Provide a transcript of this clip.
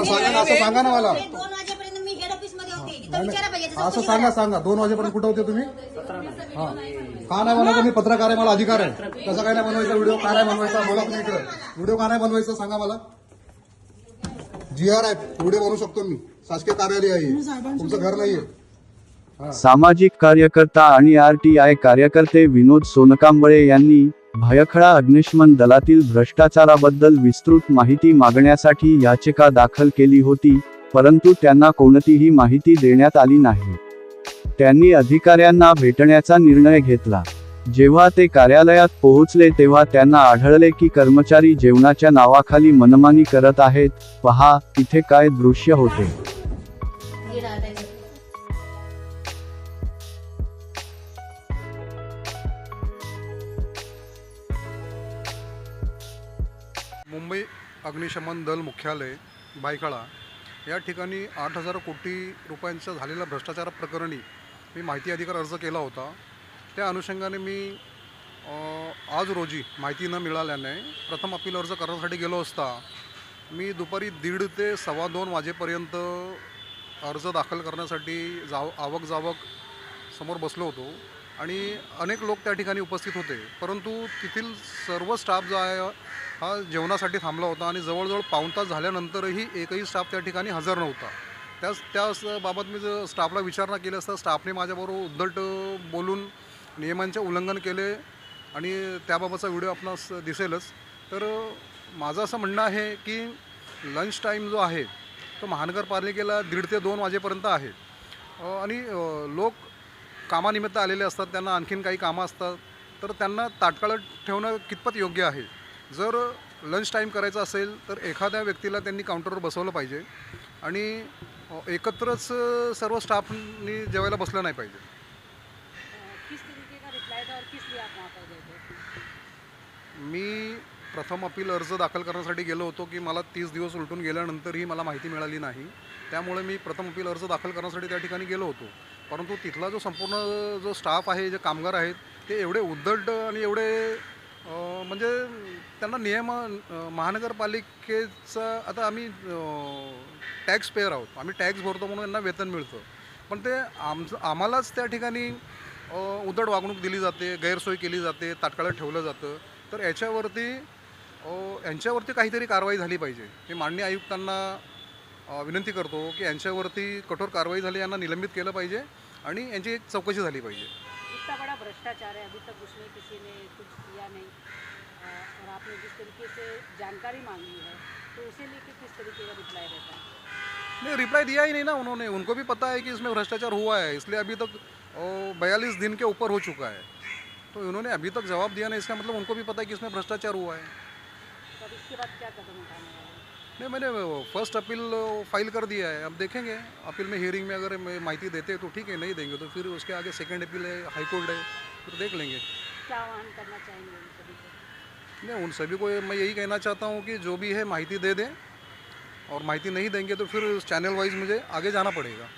असं सांगा ना मला. ते दोन वाजेपर्यंत मी हेड ऑफिसमध्ये होते. इथं नाही, विचारा पाहिजे नाही. असं सांगा सांगा. दोन वाजेपर्यंत कुठे होते तुम्ही? हा. का नाही बनवायचं? मी पत्रकार आहे मला अधिकार आहे. कसं काय नाही बनवायचा. व्हिडिओ का नाही बनवायचा? बोला तुम्ही इकडे. व्हिडिओ का नाही बनवायचा? सांगा मला. जी आर आहे व्हिडिओ बनवू शकतो मी. शासकीय कार्यालय आहे. हे. तुमचं घर नाहीये. सामाजिक कार्यकर्ता आणि आर टी आय कार्यकर्ते विनोद सोनकांबळे यांनी भयखळा अग्निशमन दलातील भ्रष्टाचाराबद्दल विस्तृत माहिती मागण्यासाठी याचिका दाखल केली होती परंतु त्यांना कोणतीही माहिती देण्यात आली नाही. त्यांनी अधिकाऱ्यांना भेटण्याचा निर्णय घेतला. जेव्हा ते कार्यालयात पोहोचले तेव्हा त्यांना आढळले की कर्मचारी जेवणाच्या नावाखाली मनमानी करत आहेत पहा इथे काय दृश्य होते. मुंबई अग्निशमन दल मुख्यालय बायकाळा. या ठिकाणी आठ हजार कोटी रुपयांचं झालेल्या भ्रष्टाचार प्रकरणी मी माहिती अधिकार अर्ज केला होता. त्या अनुषंगाने मी आज रोजी माहिती न मिळाल्याने प्रथम अपील अर्ज करण्यासाठी गेलो असता मी दुपारी दीड ते सव्वा दोन वाजेपर्यंत अर्ज दाखल करण्यासाठी जाव आवक जावक समोर बसलो होतो आणि अनेक लोक त्या ठिकाणी उपस्थित होते. परंतु तेथील सर्व स्टाफ जो आहे हा जेवणासाठी थांबला होता आणि जवळजवळ पाऊण तास झाल्यानंतरही एकही स्टाफ त्या ठिकाणी हजर नव्हता. त्याच त्याच बाबत मी जर स्टाफला विचारणा केली असता स्टाफने माझ्याबरोबर उद्धट बोलून नियमांचे उल्लंघन केले आणि त्याबाबतचा व्हिडिओ आपणास दिसेलच. तर माझं असं म्हणणं आहे की लंच टाईम जो आहे तो महानगरपालिकेला दीड ते दोन वाजेपर्यंत आहे. आणि लोक कामानिमित्त आलेले असतात त्यांना आणखीन काही कामं असतात तर त्यांना ताटकाळ ठेवणं कितपत योग्य आहे? जर लंच टाईम करायचा असेल तर एखाद्या व्यक्तीला त्यांनी काउंटरवर बसवलं पाहिजे आणि एकत्रच सर्व स्टाफनी जेवायला बसलं नाही पाहिजे मी प्रथम अपील अर्ज दाखल करण्यासाठी गेलो होतो की मला तीस दिवस उलटून गेल्यानंतरही मला माहिती मिळाली नाही त्यामुळे मी प्रथम अपील अर्ज दाखल करण्यासाठी त्या ठिकाणी गेलो होतो परंतु तिथला जो संपूर्ण जो स्टाफ आहे जे कामगार आहेत ते एवढे उद्धट आणि एवढे म्हणजे त्यांना नियम महानगरपालिकेचं आता आम्ही टॅक्स पेअर आहोत. आम्ही टॅक्स भरतो म्हणून यांना वेतन मिळतं. पण ते आमचं आम्हालाच त्या ठिकाणी उदड वागणूक दिली जाते गैरसोय केली जाते तात्काळ ठेवलं जातं. तर याच्यावरती यांच्यावरती काहीतरी कारवाई झाली पाहिजे. मी माननीय आयुक्तांना विनंती करतो की यांच्यावरती कठोर कारवाई झाली यांना निलंबित केलं पाहिजे आणि यांची एक चौकशी झाली पाहिजे. इतना बड़ा भ्रष्टाचार है अभी तक उसमें किसी ने कुछ किया नहीं। और आपने जिस तरीके से जानकारी मांगी है तो उसे लेके किस तरीके का रिप्लाई रहता है? नहीं रिप्लाई दिया ही नहीं ना उन्होंने। उनको भी पता है कि इसमें भ्रष्टाचार हुआ है इसलिए अभी तक बयालीस दिन के ऊपर हो चुका है। तो इन्होंने अभी तक जवाब दिया नहीं इसका मतलब उनको भी पता है कि इसमें भ्रष्टाचार हुआ है। तो इसके बाद क्या कदम उठाने वाले हैं? नहीं मैंने फ़र्स्ट अपील फ़ाइल कर दिया है। अब देखेंगे। अपील में हियरिंग में अगर माइती माहिती देते हैं तो ठीक है नहीं देंगे तो फिर उसके आगे सेकेंड अपील है हाईकोर्ट है फिर देख लेंगे। क्या आह्वान करना चाहेंगे उन सभी को? नहीं उन सभी को मैं यही कहना चाहता हूँ कि जो भी है माहिती दे दें। और माहिती नहीं देंगे तो फिर चैनल वाइज मुझे आगे जाना पड़ेगा।